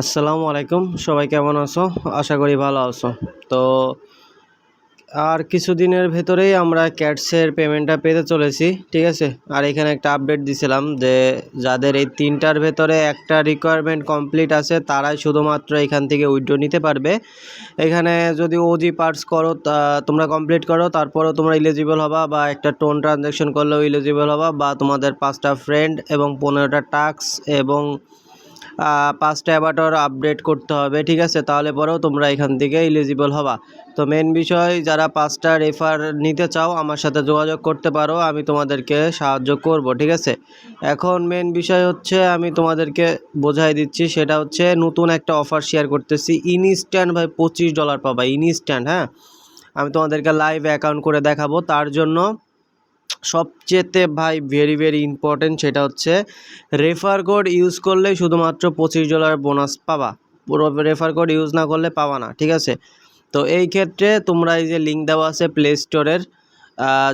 আসসালামু আলাইকুম। সবাই কেমন আছো? আশা করি ভালো আছো। তো আর কিছুদিনের ভেতরেই আমরা ক্যাটসের পেমেন্টটা পেতে চলেছি, ঠিক আছে? আর এখানে একটা আপডেট দিছিলাম যে যাদের এই তিনটার ভেতরে একটা রিকোয়ারমেন্ট কমপ্লিট আছে, তারাই শুধুমাত্র এখান থেকে উইড্রো নিতে পারবে। এখানে যদি ওজি পার্টস করো তোমরা কমপ্লিট করো, তারপরেও তোমরা ইলিজিবল হবা বা একটা টোন ট্রানজ্যাকশন করলেও ইলিজিবল হবা বা তোমাদের পাঁচটা ফ্রেন্ড এবং পনেরোটা টাস্ক এবং পাঁচটা অ্যাবাটর আপডেট করতে হবে, ঠিক আছে? তাহলে পরেও তোমরা এখান থেকে এলিজিবল হবা। তো মেন বিষয়, যারা পাঁচটা রেফার নিতে চাও, আমার সাথে যোগাযোগ করতে পারো, আমি তোমাদেরকে সাহায্য করব, ঠিক আছে? এখন মেন বিষয় হচ্ছে, আমি তোমাদেরকে বোঝাই দিচ্ছি, সেটা হচ্ছে নতুন একটা অফার শেয়ার করতেছি ইনস্ট্যান্ট ভাই পঁচিশ ডলার পাবা ইনস্ট্যান্ট হ্যাঁ? আমি তোমাদেরকে লাইভ অ্যাকাউন্ট করে দেখাবো, তার জন্য সবচেয়েতে ভাই ভেরি ভেরি ইম্পর্টেন্ট সেটা হচ্ছে রেফার কোড ইউজ করলে শুধুমাত্র পঁচিশ ডলার বোনাস পাবা। পুরো রেফার কোড ইউজ না করলে পাবা না, ঠিক আছে? তো এই ক্ষেত্রে তোমরা এই যে লিঙ্ক দেওয়া আছে প্লে স্টোরের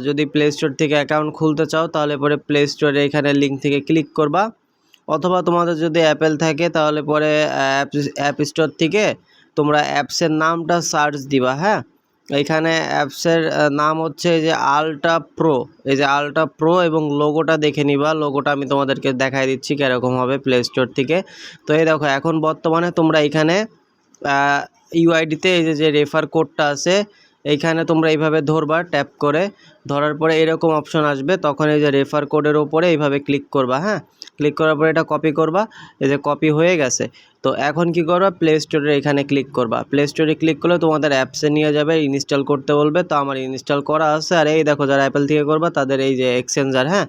যদি প্লে স্টোর থেকে অ্যাকাউন্ট খুলতে চাও তাহলে পরে প্লে স্টোরে এখানে লিঙ্ক থেকে ক্লিক করবা। অথবা তোমাদের যদি অ্যাপেল থাকে তাহলে পরে অ্যাপ অ্যাপ স্টোর থেকে তোমরা অ্যাপসের নামটা সার্চ দিবা হ্যাঁ? এখানে অ্যাপসের নাম হচ্ছে যে আলট্রা প্রো। এই যে আলট্রা প্রো এবং লোগোটা দেখে নিবা। লোগোটা আমি তোমাদেরকে দেখাই দিচ্ছি কীরকম হবে প্লে স্টোর থেকে। তো এই দেখো, এখন বর্তমানে তোমরা এখানে ইউআইডিতে এই যে রেফার কোডটা আছে, এইখানে তোমরা এইভাবে ধরবা ট্যাপ করে। ধরার পরে এরকম অপশন আসবে। তখন এই যে রেফার কোডের ওপরে এইভাবে ক্লিক করবা হ্যাঁ? ক্লিক করার পরে এটা কপি করবা, এই যে কপি হয়ে গেছে। তো এখন কি করবা? প্লে স্টোরে এখানে ক্লিক করবা। প্লে স্টোরে ক্লিক করলে তোমাদের অ্যাপসে নিয়ে যাবে ইনস্টল করতে বলবে। তো আমার ইনস্টল করা আছে। আর এই দেখো যারা অ্যাপেল থেকে করবা, তাদের এই যে এক্সচেঞ্জার হ্যাঁ?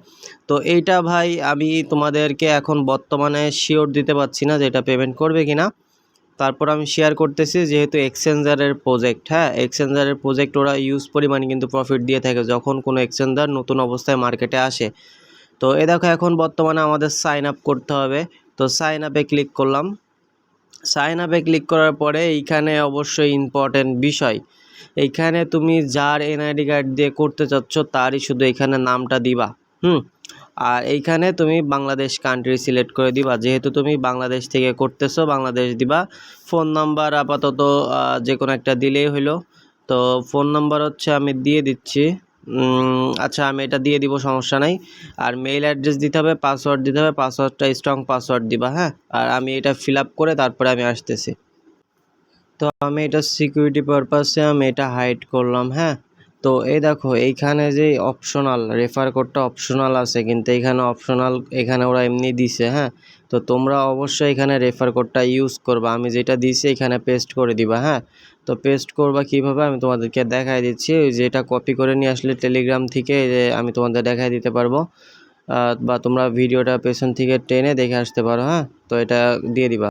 তো এইটা ভাই আমি তোমাদেরকে এখন বর্তমানে শিওর দিতে পারছি না যে এটা পেমেন্ট করবে কি না তারপর আমি শেয়ার করতেছি, যেহেতু এক্সচেঞ্জারের প্রজেক্ট হ্যাঁ? এক্সচেঞ্জারের প্রজেক্ট ওরা ইউজ পরিমাণে কিন্তু প্রফিট দিয়ে থাকে। যখন কোনো এক্সচেঞ্জার নতুন অবস্থায় মার্কেটে আসে তো এ দেখো এখন বর্তমানে আমাদের সাইন আপ করতে হবে। তো সাইন আপে ক্লিক করলাম। সাইন আপে ক্লিক করার পরে এইখানে অবশ্যই ইম্পর্টেন্ট বিষয়। এইখানে তুমি যার এনআইডি কার্ড দিয়ে করতে চাচ্ছ, তারই শুধু এখানে নামটা দিবা। হুম? আর এইখানে তুমি বাংলাদেশ কান্ট্রি সিলেক্ট করে দিবা। যেহেতু তুমি বাংলাদেশ থেকে করতেছো, বাংলাদেশ দিবা। ফোন নাম্বার আপাতত যে কোনো একটা দিলেই হইল। তো ফোন নাম্বার হচ্ছে আমি দিয়ে দিচ্ছি। আচ্ছা আমি এটা দিয়ে দিব, সমস্যা নাই। আর মেইল অ্যাড্রেস দিতে হবে পাসওয়ার্ড দিতে হবে পাসওয়ার্ডটা স্ট্রং পাসওয়ার্ড দিবা হ্যাঁ? আর আমি এটা ফিল আপ করে তারপরে আমি আসতেছি। তো আমি এটা সিকিউরিটি পারপাসে আমি এটা হাইড করলাম হ্যাঁ? তো এই দেখো, এইখানে যে অপশনাল রেফার কোডটা অপশনাল আছে, কিন্তু এখানে অপশনাল এখানে ওরা এমনি দিছে হ্যাঁ? তো তোমরা অবশ্যই এখানে রেফার কোডটা ইউজ করবা। আমি যেটা দিছি এখানে পেস্ট করে দিবা হ্যাঁ? তো পেস্ট করবা কীভাবে? আমি তোমাদেরকে দেখাই দিচ্ছি। ওই যে এটা কপি করে নিয়ে আসলে টেলিগ্রাম থেকে যে আমি তোমাদের দেখাই দিতে পারব। বা তোমরা ভিডিওটা পেছন থেকে টেনে দেখে আসতে পারো হ্যাঁ? তো এটা দিয়ে দিবা।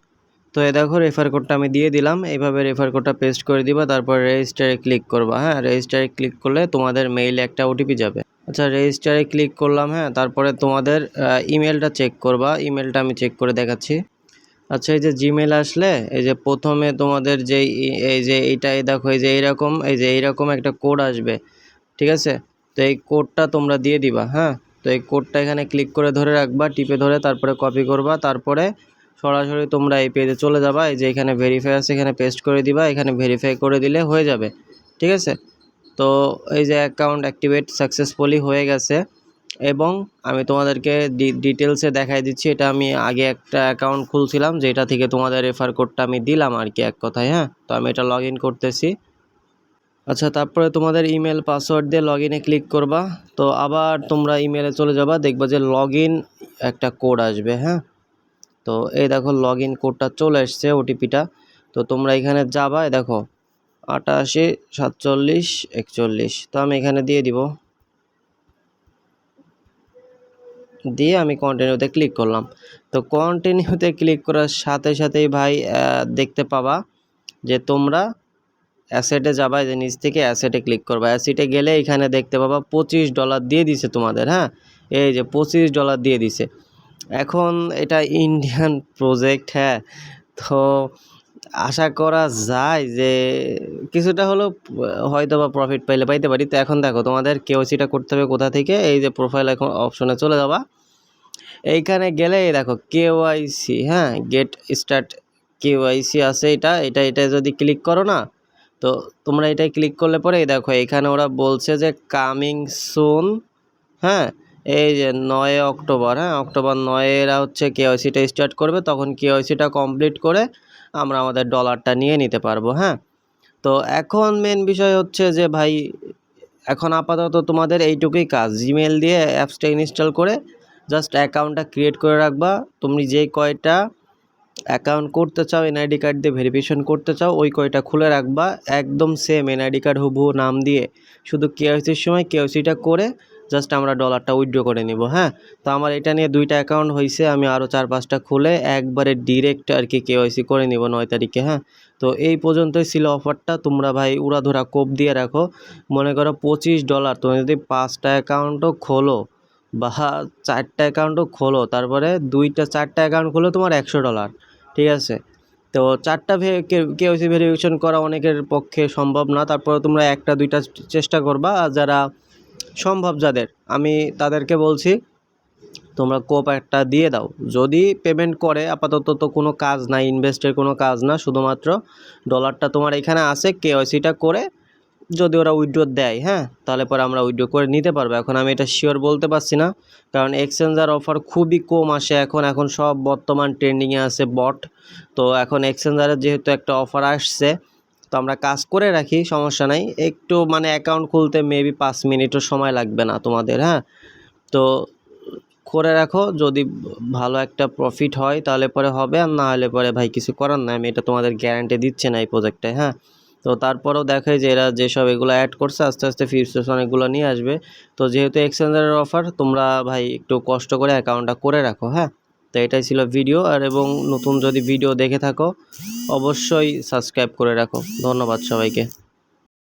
তো এ দেখো রেফার কোডটা আমি দিয়ে দিলাম। এইভাবে রেফার কোডটা পেস্ট করে দিবা, তারপর রেজিস্টারে ক্লিক করবা। হ্যাঁ রেজিস্টারে ক্লিক করলে তোমাদের মেইলে একটা ওটিপি যাবে। আচ্ছা রেজিস্টারে ক্লিক করলাম হ্যাঁ তারপরে তোমাদের ইমেলটা চেক করবা। ইমেলটা আমি চেক করে দেখাচ্ছি। আচ্ছা এই যে জিমেল আসলে, এই যে প্রথমে তোমাদের যে এই যে এইটা, এই দেখো, এই যে এইরকম, এই যে এইরকম একটা কোড আসবে। ঠিক আছে? তো এই কোডটা তোমরা দিয়ে দিবা হ্যাঁ? তো এই কোডটা এখানে ক্লিক করে ধরে রাখবা, টিপে ধরে, তারপরে কপি করবা, তারপরে সরাসরি তোমরা এই পেজে চলে যাবা, এই যে এখানে ভেরিফাই আছে, এখানে পেস্ট করে দিবা, এখানে ভেরিফাই করে দিলে হয়ে যাবে, ঠিক আছে? তো এই যে অ্যাকাউন্ট অ্যাক্টিভেট সাকসেসফুলি হয়ে গেছে, এবং আমি তোমাদেরকে ডিটেলসে দেখাই দিচ্ছি, এটা আমি আগে একটা অ্যাকাউন্ট খুলছিলাম, যেটা থেকে তোমাদের রেফার কোডটা আমি দিলাম আর কি এক কথায় হ্যাঁ? তো আমি এটা লগ করতেছি। আচ্ছা তারপরে তোমাদের ইমেল পাসওয়ার্ড দিয়ে লগ ইনে ক্লিক করবা, তো আবার তোমরা ইমেলে চলে যাবা, দেখবা যে লগ একটা কোড আসবে হ্যাঁ? তো এই দেখো লগ ইন কোডটা চলে এসছে ওটিপিটা তো তোমরা এখানে যাবা দেখো, আটাশি, সাতচল্লিশ, একচল্লিশ। তো আমি এখানে দিয়ে দিব। দিয়ে আমি কন্টিনিউতে ক্লিক করলাম। তো কন্টিনিউতে ক্লিক করার সাথে সাথেই ভাই দেখতে পাবা যে তোমরা অ্যাসেটে যাবা যে নিচ থেকে অ্যাসেটে ক্লিক করবা। অ্যাসেটে গেলে এখানে দেখতে পাবা পঁচিশ ডলার দিয়ে দিছে তোমাদের হ্যাঁ? এই যে পঁচিশ ডলার দিয়ে দিছে। এখন এটা ইন্ডিয়ান প্রজেক্ট হ্যাঁ। তো আশা করা যায় যে কিছুটা হলেও হয়তো বা প্রফিট পাইলে পাইতে পারি। তো এখন দেখো, তোমাদের কেওসিটা করতে হবে কোথা থেকে? এই যে প্রোফাইল এখন অপশনে চলে যাবা। এইখানে গেলে দেখো কেওয়াইসি হ্যাঁ গেট স্টার্ট কেওয়াইসি আছে এটা। এটা এটা যদি ক্লিক করো না, তো তোমরা এটাই ক্লিক করলে পরে দেখো, এখানে ওরা বলছে যে কামিং সুন হ্যাঁ। এই যে নয় অক্টোবর হ্যাঁ? অক্টোবর নয় এরা হচ্ছে কেওয়াইসিটা স্টার্ট করবে, তখন কেওয়াইসিটা কমপ্লিট করে আমরা আমাদের ডলারটা নিয়ে নিতে পারব হ্যাঁ? তো এখন মেন বিষয় হচ্ছে যে ভাই, এখন আপাতত তোমাদের এইটুকুই কাজ। জিমেল দিয়ে অ্যাপসটা ইনস্টল করে জাস্ট অ্যাকাউন্টটা ক্রিয়েট করে রাখবা। তুমি যেই কয়টা অ্যাকাউন্ট করতে চাও এনআইডি কার্ড দিয়ে ভেরিফিকেশন করতে চাও, ওই কয়টা খুলে রাখবা। একদম সেম এনআইডি কার্ড হুবহু নাম দিয়ে। শুধু কেওয়াইসির সময় কেওয়াইসিটা করে জাস্ট আমরা ডলারটা উইথড্র করে নিব হ্যাঁ? তো আমার এটা নিয়ে দুইটা অ্যাকাউন্ট হয়েছে আমি আরও চার পাঁচটা খুলে একবারে ডিরেক্ট আর কি কেওয়াইসি করে নিব নয় তারিখে হ্যাঁ? তো এই পর্যন্তই ছিল অফারটা তোমরা ভাই উড়াধুরা কোপ দিয়ে রাখো। মনে করো পঁচিশ ডলার তুমি যদি পাঁচটা অ্যাকাউন্টও খোলো বা চারটা অ্যাকাউন্টও খোলো, তারপরে দুইটা, চারটা অ্যাকাউন্ট খোলো তোমার একশো ডলার ঠিক আছে? তো চারটা কেওসি ভেরিফিকেশন করা অনেকের পক্ষে সম্ভব না, তারপরে তোমরা একটা, দুইটা চেষ্টা করবা যারা সম্ভব যাদের। আমি তাদেরকে বলছি, তোমরা কোপ একটা দিয়ে দাও। যদি পেমেন্ট করে, আপাতত তো কোনো কাজ নাই ইনভেস্টের কোনো কাজ না, শুধুমাত্র ডলারটা তোমার এখানে আছে কেওয়াইসিটা করে যদি ওরা উইড্রো দেয় হ্যাঁ তাহলে পরে আমরা উইড্রো করে নিতে পারব। এখন আমি এটা শিওর বলতে পারছি না, কারণ এক্সচেঞ্জার অফার খুবই কম আসে এখন। এখন সব বর্তমান ট্রেন্ডিংয়ে আছে বট তো এখন এক্সচেঞ্জারের যেহেতু একটা অফার আসছে তো আমরা কাজ করে রাখি, সমস্যা নাই। একটু মানে অ্যাকাউন্ট খুলতে মেবি পাঁচ মিনিটও সময় লাগবে না তোমাদের হ্যাঁ? তো করে রাখো, যদি ভালো একটা প্রফিট হয় তাহলে পরে হবে, আর না হলে পরে ভাই কিছু করার নাই। আমি এটা তোমাদের গ্যারান্টি দিচ্ছে না এই প্রজেক্টে হ্যাঁ? তো তারপরেও দেখায় যে এরা যেসব এগুলো অ্যাড করছে, আস্তে আস্তে ফিউচার্স অনেকগুলো নিয়ে আসবে। তো যেহেতু এক্সচেঞ্জারের অফার তোমরা ভাই একটু কষ্ট করে অ্যাকাউন্টটা করে রাখো হ্যাঁ? তো এটাই ছিল ভিডিও, আর এবং নতুন যদি ভিডিও দেখে থাকো, অবশ্যই সাবস্ক্রাইব করে রাখো। ধন্যবাদ সবাইকে।